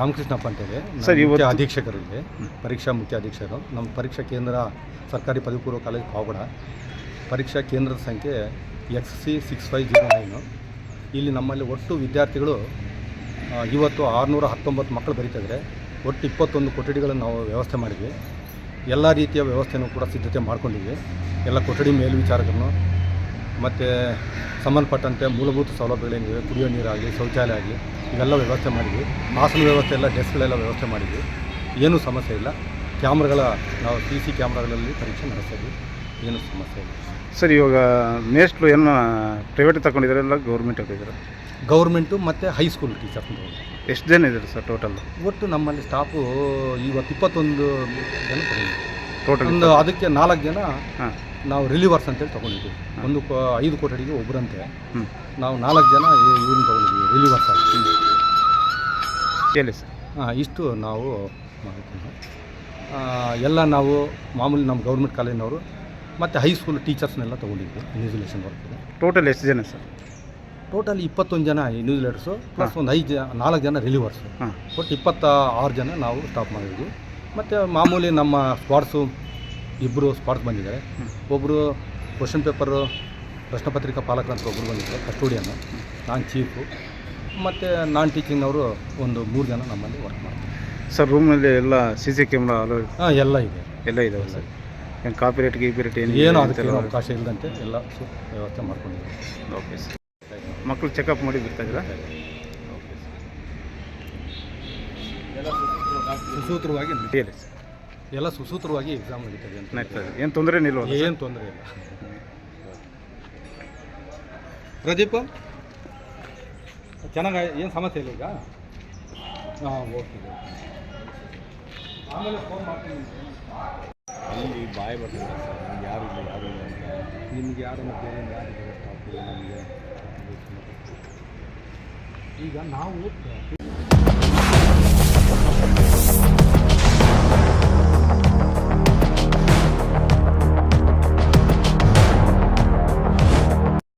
ರಾಮಕೃಷ್ಣಪ್ಪ ಅಂತೇಳಿ ಸರ್, ಇವತ್ತು- ಅಧೀಕ್ಷಕರು ಅಧೀಕ್ಷಕರಿಗೆ ಪರೀಕ್ಷಾ ಮುಖ್ಯ ಅಧೀಕ್ಷಕರು. ನಮ್ಮ ಪರೀಕ್ಷಾ ಕೇಂದ್ರ ಸರ್ಕಾರಿ ಪದವಿ ಪೂರ್ವ ಕಾಲೇಜ್ ಪಾವಗಡ ಪರೀಕ್ಷಾ ಕೇಂದ್ರದ ಸಂಖ್ಯೆ X C six five zero nine ಇಲ್ಲಿ ನಮ್ಮಲ್ಲಿ ಒಟ್ಟು ವಿದ್ಯಾರ್ಥಿಗಳು ಇವತ್ತು ಆರುನೂರ ಹತ್ತೊಂಬತ್ತು ಮಕ್ಕಳು ಬರೀತಿದ್ರೆ ಒಟ್ಟು ಇಪ್ಪತ್ತೊಂದು ಕೊಠಡಿಗಳನ್ನು ನಾವು ವ್ಯವಸ್ಥೆ ಮಾಡಿದ್ವಿ. ಎಲ್ಲ ರೀತಿಯ ವ್ಯವಸ್ಥೆಯನ್ನು ಕೂಡ ಸಿದ್ಧತೆ ಮಾಡ್ಕೊಂಡಿದ್ವಿ. ಎಲ್ಲ ಕೊಠಡಿ ಮೇಲ್ವಿಚಾರಕರನ್ನು ಮತ್ತು ಸಂಬಂಧಪಟ್ಟಂತೆ ಮೂಲಭೂತ ಸೌಲಭ್ಯಗಳೇನಿವೆ ಕುಡಿಯೋ ನೀರಾಗಲಿ ಶೌಚಾಲಯ ಆಗಲಿ ಇವೆಲ್ಲ ವ್ಯವಸ್ಥೆ ಮಾಡಿದ್ವಿ. ಹಾಸನ ವ್ಯವಸ್ಥೆ ಎಲ್ಲ ಡೆಸ್ಕ್ಗಳೆಲ್ಲ ವ್ಯವಸ್ಥೆ ಮಾಡಿದ್ವಿ. ಏನೂ ಸಮಸ್ಯೆ ಇಲ್ಲ. ಕ್ಯಾಮ್ರಾಗಳ ನಾವು ಸಿ ಸಿ ಕ್ಯಾಮ್ರಾಗಳಲ್ಲಿ ಪರೀಕ್ಷೆ ನಡೆಸ್ತೀವಿ ಏನೂ ಸಮಸ್ಯೆ ಇಲ್ಲ. ಸರ್ ಇವಾಗ ಮೇಸ್ಟ್ರು ಏನು ಪ್ರೈವೇಟ್ ತಗೊಂಡಿದ್ದಾರೆ ಇಲ್ಲ ಗೌರ್ಮೆಂಟ್ ಹಾಕಿದ್ದಾರೆ ಗೌರ್ಮೆಂಟು ಮತ್ತು ಹೈಸ್ಕೂಲ್ ಟೀಚರ್ಸ್ ಎಷ್ಟು ಜನ ಇದ್ದಾರೆ ಸರ್ ಟೋಟಲ್ ಒಟ್ಟು ನಮ್ಮಲ್ಲಿ ಸ್ಟಾಫು ಇವತ್ತು ಇಪ್ಪತ್ತೊಂದು ಜನ ಟೋಟಲ್ ಒಂದು ಅದಕ್ಕೆ ನಾಲ್ಕು ಜನ ಹಾಂ. ನಾವು ರಿಲೀವರ್ಸ್ ಅಂತೇಳಿ ತೊಗೊಂಡಿದ್ವಿ ಒಂದು ಕೋ- ಐದು ಅಡಿಗೆ ಒಬ್ಬರಂತೆ ಹ್ಞೂ ನಾವು ನಾಲ್ಕು ಜನ ಇವ್ರನ್ನ ತೊಗೊಂಡಿದ್ವಿ ರಿಲೀವರ್ಸ್ ಆಗಿ. ಹೇಳಿ ಸರ್? ಹಾಂ ಇಷ್ಟು ನಾವು ಮಾಡಿಕೊಂಡು ಎಲ್ಲ ನಾವು ಮಾಮೂಲಿ ನಮ್ಮ ಗೌರ್ಮೆಂಟ್ ಕಾಲೇಜಿನವರು ಮತ್ತು ಹೈಸ್ಕೂಲ್ ಟೀಚರ್ಸ್ನೆಲ್ಲ ತೊಗೊಂಡಿದ್ವಿ ಇನ್ವಿಜಿಲೇಷನ್ ವರ್ಕ್ಗೆ ಟೋಟಲ್ ಎಷ್ಟು ಜನ ಸರ್? ಟೋಟಲ್ ಇಪ್ಪತ್ತೊಂದು ಜನ ಇನ್ವಿಜಿಲೇಟರ್ಸು ಪ್ಲಸ್ ಒಂದು ಐದು ಜನ ನಾಲ್ಕು ಜನ ರಿಲೀವರ್ಸು ಹಾಂ. ಒಟ್ಟು ಇಪ್ಪತ್ತ ಆರು ಜನ ನಾವು ಸ್ಟಾಪ್ ಮಾಡಿದ್ವಿ ಮತ್ತು ಮಾಮೂಲಿ ನಮ್ಮ ಸ್ಪಾಟ್ಸು ಇಬ್ಬರು ಸ್ಪಾಟ್ಸ್ ಬಂದಿದ್ದಾರೆ. ಒಬ್ಬರು ಕ್ವಶನ್ ಪೇಪರು ಪ್ರಶ್ನೆ ಪತ್ರಿಕಾ ಪಾಲಕರು ಅಂತ ಒಬ್ಬರು ಬಂದಿದ್ದಾರೆ ಕಸ್ಟೋಡಿಯನ್ನು ನಾನು ಚೀಫು ಮತ್ತು ನಾನ್ ಟೀಚಿಂಗ್ನವರು ಒಂದು ಮೂರು ಜನ ನಮ್ಮಲ್ಲಿ ವರ್ಕ್ ಮಾಡ್ತಾರೆ. ಸರ್ ರೂಮಲ್ಲಿ ಎಲ್ಲ ಸಿ ಸಿ ಕ್ಯಾಮ್ರಾ ಅಲೋ ಹಾಂ ಎಲ್ಲ ಇದೆ. ಎಲ್ಲ ಇದೆ ಸರ್ ಏನು ಕಾಪಿ ರೇಟ್ ಗೀಪಿ ರೇಟ್ ಏನು ಏನು ಅದಕ್ಕೆ ಅವಕಾಶ ಇಲ್ಲದಂತೆ ಎಲ್ಲ ವ್ಯವಸ್ಥೆ ಮಾಡ್ಕೊಂಡಿದ್ದೀವಿ ಓಕೆ ಸರ್ ಮಕ್ಕಳು ಚೆಕಪ್ ಮಾಡಿ ಬಿಡ್ತಾ ಇದ್ದೀರಾ? ಸುಸೂತ್ರವಾಗಿ ಹೇಳಿ ಸರ್. ಎಲ್ಲ ಸುಸೂತ್ರವಾಗಿ ಎಕ್ಸಾಮ್ ನಡೀತದೆ ಅಂತ ನಡೀತಾ ಇದೆ ಏನು ತೊಂದರೆ ಇಲ್ಲ ಏನು ತೊಂದರೆ ಇಲ್ಲ. ಪ್ರದೀಪ್? ಚೆನ್ನಾಗಿ ಏನು ಸಮಸ್ಯೆ ಇಲ್ಲ ಈಗ? ಹಾಂ ಓಕೆ ಆಮೇಲೆ ಫೋನ್ ಮಾಡ್ತೀನಿ ಅಲ್ಲಿ ಬಾಯಿ ಬರ್ತಿಲ್ಲ ಸರ್. ನಮ್ಗೆ ಯಾರು ಇಲ್ಲ ಯಾರು ಇಲ್ಲ ಅಂತ. ನಿಮ್ಗೆ ಯಾರು ಮತ್ತೆ ಯಾರು ಸ್ಟಾಪ್ ಇಲ್ಲ ನಮಗೆ ಈಗ ನಾವು